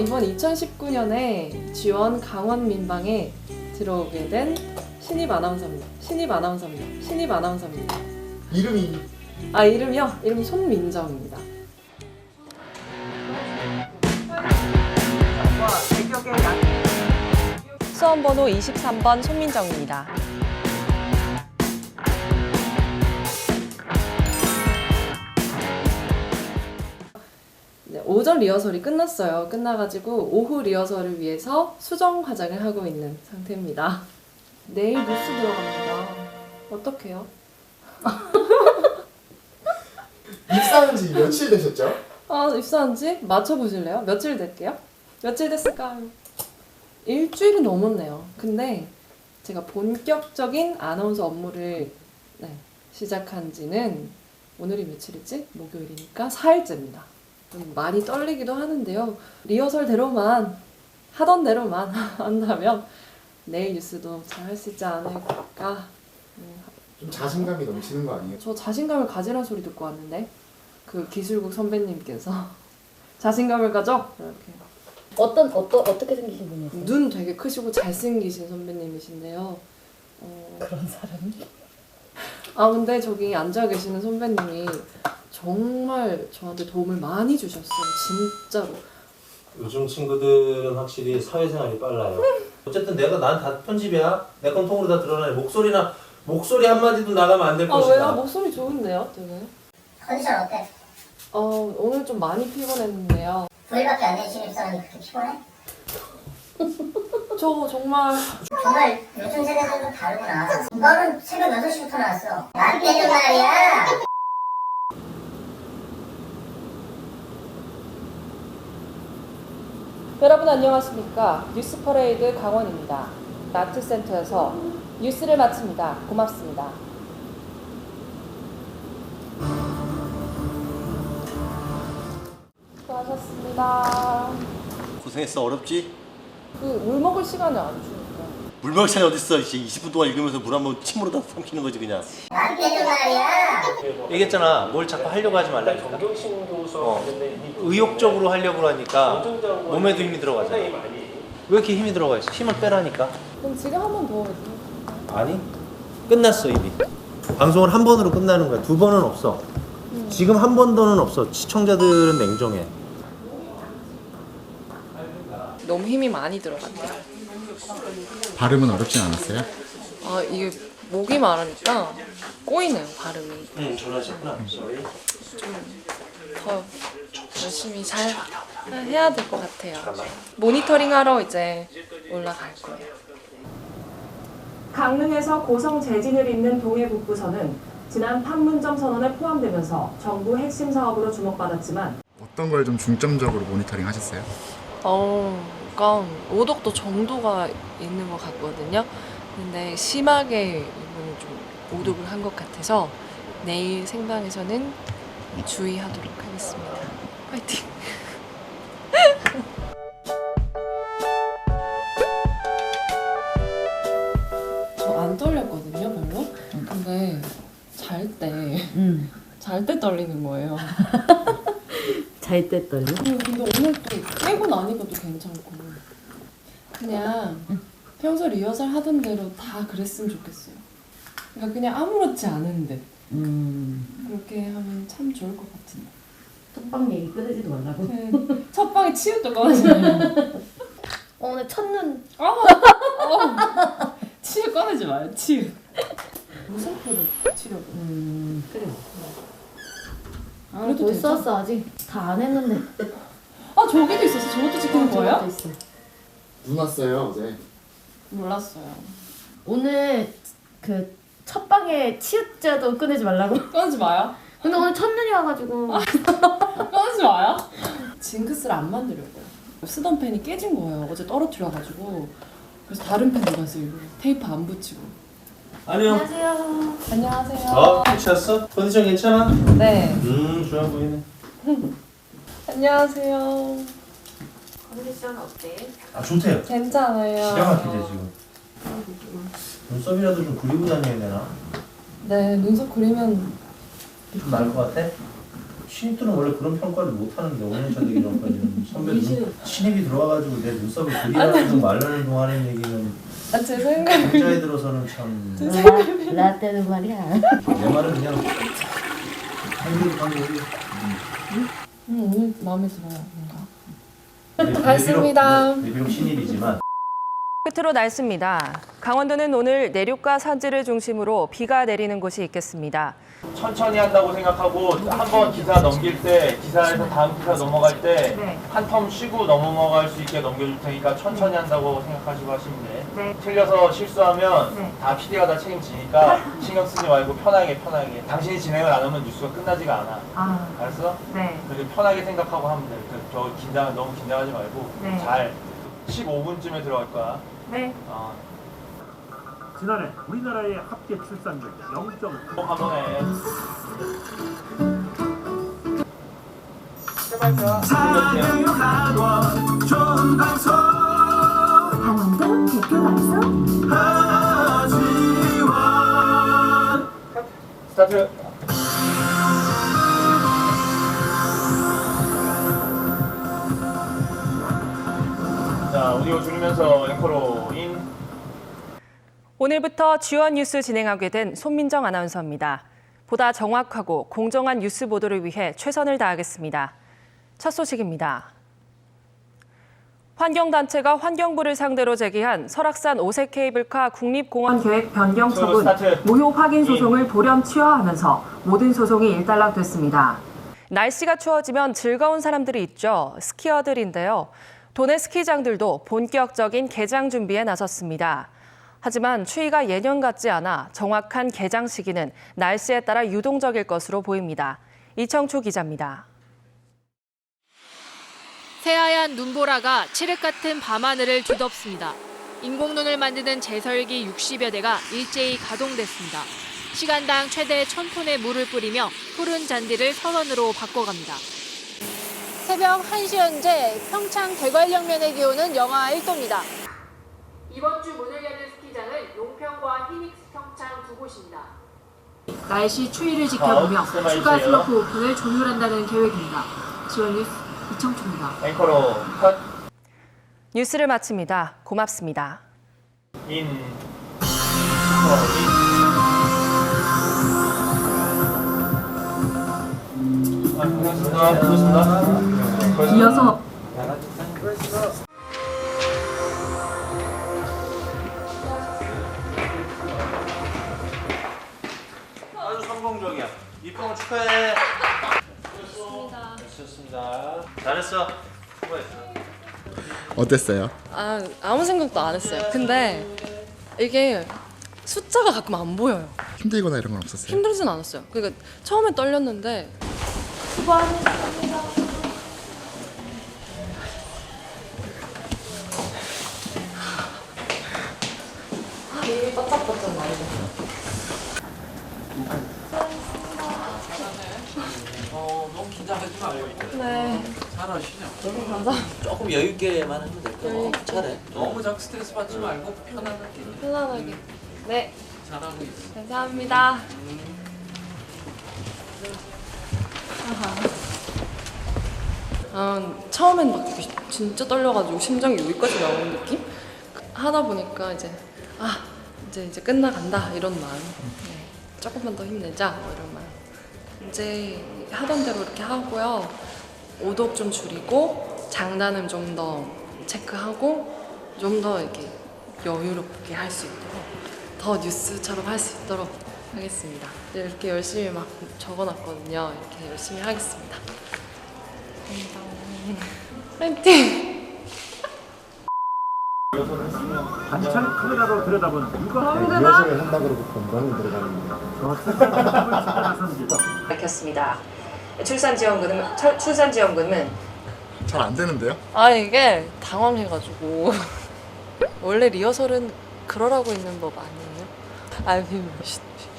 이번 2019년에 지원 강원 민방에 들어오게 된 신입 아나운서입니다. 신입 아나운서입니다. 신입 아나운서입니다. 이름이 아 이름이요? 이름 손민정입니다. 수험 번호 23번 손민정입니다. 오전 리허설이 끝났어요. 끝나가지고 오후 리허설을 위해서 수정 화장을 하고 있는 상태입니다. 내일 뉴스 들어갑니다. 어떡해요? 입사한 지 며칠 되셨죠? 아, 입사한 지 맞춰보실래요? 며칠 됐게요? 며칠 됐을까요? 일주일이 넘었네요. 근데 제가 본격적인 아나운서 업무를 네, 시작한 지는 오늘이 며칠이지? 목요일이니까 4일째입니다. 좀 많이 떨리기도 하는데요. 리허설대로만 하던 대로만 한다면 내일 뉴스도 잘 할 수 있지 않을까. 음, 좀 자신감이 넘치는 거 아니에요? 저 자신감을 가지란 소리 듣고 왔는데 그 기술국 선배님께서 자신감을 가져 이렇게 어떤 어떠, 어떻게 생기신 분이었어요? 눈 되게 크시고 잘생기신 선배님이신데요. 어, 그런 사람이? 아 근데 저기 앉아 계시는 선배님이 정말 저한테 도움을 많이 주셨어요. 진짜로. 요즘 친구들은 확실히 사회생활이 빨라요. 어쨌든 내가 난 다 편집이야. 내 건 통으로 다 드러나요. 목소리나 목소리 한 마디도 나가면 안 될 아 것이다. 왜요? 목소리 좋은데요, 되게. 컨디션 어때? 어 오늘 좀 많이 피곤했는데요. 9일밖에 안 된 신입사원이 그렇게 피곤해? 저 정말 정말 요즘 세대들도 다르구나. 너는 새벽 6시부터 나왔어. 난 깨져 말이야. 여러분 안녕하십니까 뉴스 퍼레이드 강원입니다. 나트센터에서 뉴스를 마칩니다. 고맙습니다. 수고하셨습니다. 고생했어 어렵지? 그물 먹을 시간을 안 주니까. 물 먹을 시간이 어딨어 이제 20분 동안 읽으면서 물 한 번 침으로 다 삼키는 거지 그냥 난 깨져 말이야. 얘기했잖아. 뭘 자꾸 하려고 하지 말라니까. 어. 의욕적으로 하려고 하니까 몸에도 힘이 들어가잖아. 왜 이렇게 힘이 들어가 있어? 힘을 빼라니까. 그럼 지금 한 번 더 해도 아니. 끝났어 이미. 방송을 한 번으로 끝나는 거야. 두 번은 없어. 지금 한 번 더는 없어. 시청자들은 냉정해. 너무 힘이 많이 들어갔대요. 발음은 어렵진 않았어요? 아 이게 목이 마르니까 꼬이네요 발음이. 응, 전화했구나. 더 열심히 잘 해야 될 것 같아요. 모니터링 하러 이제 올라갈 거예요. 강릉에서 고성 재진을 잇는 동해북부선은 지난 판문점 선언에 포함되면서 정부 핵심 사업으로 주목받았지만 어떤 걸 좀 중점적으로 모니터링 하셨어요? 어, 약간 오독도 정도가 있는 것 같거든요. 근데 심하게 이분은 좀 오독을 한 것 같아서 내일 생방에서는 주의하도록 하겠습니다. 파이팅! 저 안 떨렸거든요, 별로. 근데 잘 때, 응. 잘때 떨리는 거예요. 잘 때 떨려? 그리고 근데 오늘 또 깨고 나니까 또 괜찮고 그냥 평소 리허설 하던 대로 다 그랬으면 좋겠어요. 그러니까 그냥 아무렇지 않은데 음. 그렇게 하면 참 좋을 것 같은데. 톡방 얘기 끊으지도 말라고. 그첫 방에 치읓도 꺼내지 어, 오늘 첫눈 마. 어, 치읓 꺼내지 마요. 치읓. 무슨표를 치려고. 음. 그래. 아, 그래도 못? 썼어 아직. 다 안 했는데. 아 저기도 있었어. 저것도 찍히는 저것도 거예요? 있어. 눈 왔어요 어제 몰랐어요. 오늘 그 첫 방에 치읓자도 끊지 말라고. 꺼내지 마요. 근데 오늘 첫눈이 와가지고. 꺼내지 마요. 징크스를 안 만들려고요. 쓰던 펜이 깨진 거예요. 어제 떨어뜨려가지고. 그래서 다른 펜 들어가서 일부러 테이프 안 붙이고. 안녕. 안녕하세요. 안녕하세요. 어, 괜찮았어? 컨디션 괜찮아? 네. 음, 좋아 보이네. 안녕하세요. 컨디션 어때? 아, 좋대요. 괜찮아요. 막히대 지금. 눈썹이라도 좀 그리고 다녀야 되나? 네, 눈썹 그리면 좀 나을 것 같아? 신입들은 원래 그런 평가를 못 하는데 5년차 되기 전까지는 선배 눈, 신입이 들어와가지고 내 눈썹을 그리라는 둥 말라는 둥 하는 얘기는 아, 제 생각. 각자에 들어서는 참내 라, 라떼는 말이야. 말은 그냥 한글 방법이 음, 오늘 마음에 들어요, 뭔 가. 갔습니다. 내 비록 신입이지만 끝으로 날씨입니다. 강원도는 오늘 내륙과 산지를 중심으로 비가 내리는 곳이 있겠습니다. 천천히 한다고 생각하고 한 번 기사 넘길 때 기사에서 다음 기사 넘어갈 때 한 텀 쉬고 넘어갈 수 있게 넘겨줄 테니까 천천히 한다고 생각하시고 하시면 돼. 틀려서 실수하면 다 PD가 다 책임지니까 신경 쓰지 말고 편하게 편하게. 당신이 진행을 안 하면 뉴스가 끝나지가 않아. 알았어? 그렇게 편하게 생각하고 하면 돼. 그, 저 긴장 너무 긴장하지 말고 잘 15분쯤에 들어갈 거야. 네. 어, 지난해 우리나라의 합계 출산율 0.9꼭 한번 해. 제발 자. 강원도 대표 방송 스타트. 자, 오디오 줄이면서 앵커로 인. 오늘부터 주요 뉴스 진행하게 된 손민정 아나운서입니다. 보다 정확하고 공정한 뉴스 보도를 위해 최선을 다하겠습니다. 첫 소식입니다. 환경단체가 환경부를 상대로 제기한 설악산 오색 케이블카 국립공원 계획 변경 저 처분. 무효 확인 소송을 돌연 취하하면서 모든 소송이 일단락됐습니다. 날씨가 추워지면 즐거운 사람들이 있죠. 스키어들인데요. 도내 스키장들도 본격적인 개장 준비에 나섰습니다. 하지만 추위가 예년 같지 않아 정확한 개장 시기는 날씨에 따라 유동적일 것으로 보입니다. 이청초 기자입니다. 새하얀 눈보라가 칠흑 같은 밤하늘을 뒤덮습니다. 인공눈을 만드는 제설기 60여 대가 일제히 가동됐습니다. 시간당 최대 1000톤의 물을 뿌리며 푸른 잔디를 선원으로 바꿔갑니다. 새벽 1시 현재 평창 대관령면의 기온은 영하 1도입니다. 이번 주 문을 여는 스키장은 용평과 피닉스 평창 두 곳입니다. 날씨 추위를 지켜보며 추가 슬로프 오픈을 조율한다는 계획입니다. 지원 뉴스 이청초입니다. 앵커로 컷. 뉴스를 마칩니다. 고맙습니다. 인. 어, 인. 아, 고맙습니다. 고맙습니다. 이어서 아주 성공적이야. 입병을 축하해. 수고했습니다. 잘했어. 수고했어. 어땠어요? 아, 아무 생각도 안 했어요. 근데 이게 숫자가 가끔 안 보여요. 힘들거나 이런 건 없었어요? 힘들진 않았어요. 그러니까 처음에 떨렸는데 수고하셨습니다. 바짝바짝 많이 어, 너무 긴장하지 말고. 네. 잘하시냐? 너무 감사. 조금 여유 있게만 하면 될. 여유 있게. 잘해. 너무 자꾸 스트레스 받지 말고 편안하게. 편안하게. 네. 잘하고 있어. 감사합니다. 아, 처음엔 막 이렇게 진짜 떨려가지고 심장이 여기까지 나오는 느낌? 하다 보니까 이제 아 이제 이제 끝나간다 이런 마음. 네. 조금만 더 힘내자 뭐 이런 마음. 이제 하던 대로 이렇게 하고요. 오독 좀 줄이고 장단음 좀 더 체크하고 좀 더 이렇게 여유롭게 할 수 있도록 더 뉴스처럼 할 수 있도록 하겠습니다. 네, 이렇게 열심히 막 적어놨거든요. 이렇게 열심히 하겠습니다. 파이팅! 반찬 카메라로 들여다본 육아 리허설을 한다 그러고 건강이 들어가는 거 밝혔습니다. 출산지원금은 철- 출산지원금은 잘 안 되는데요? 아 이게 당황해가지고 원래 리허설은 그러라고 있는 법 아니에요? 쉿, 쉿.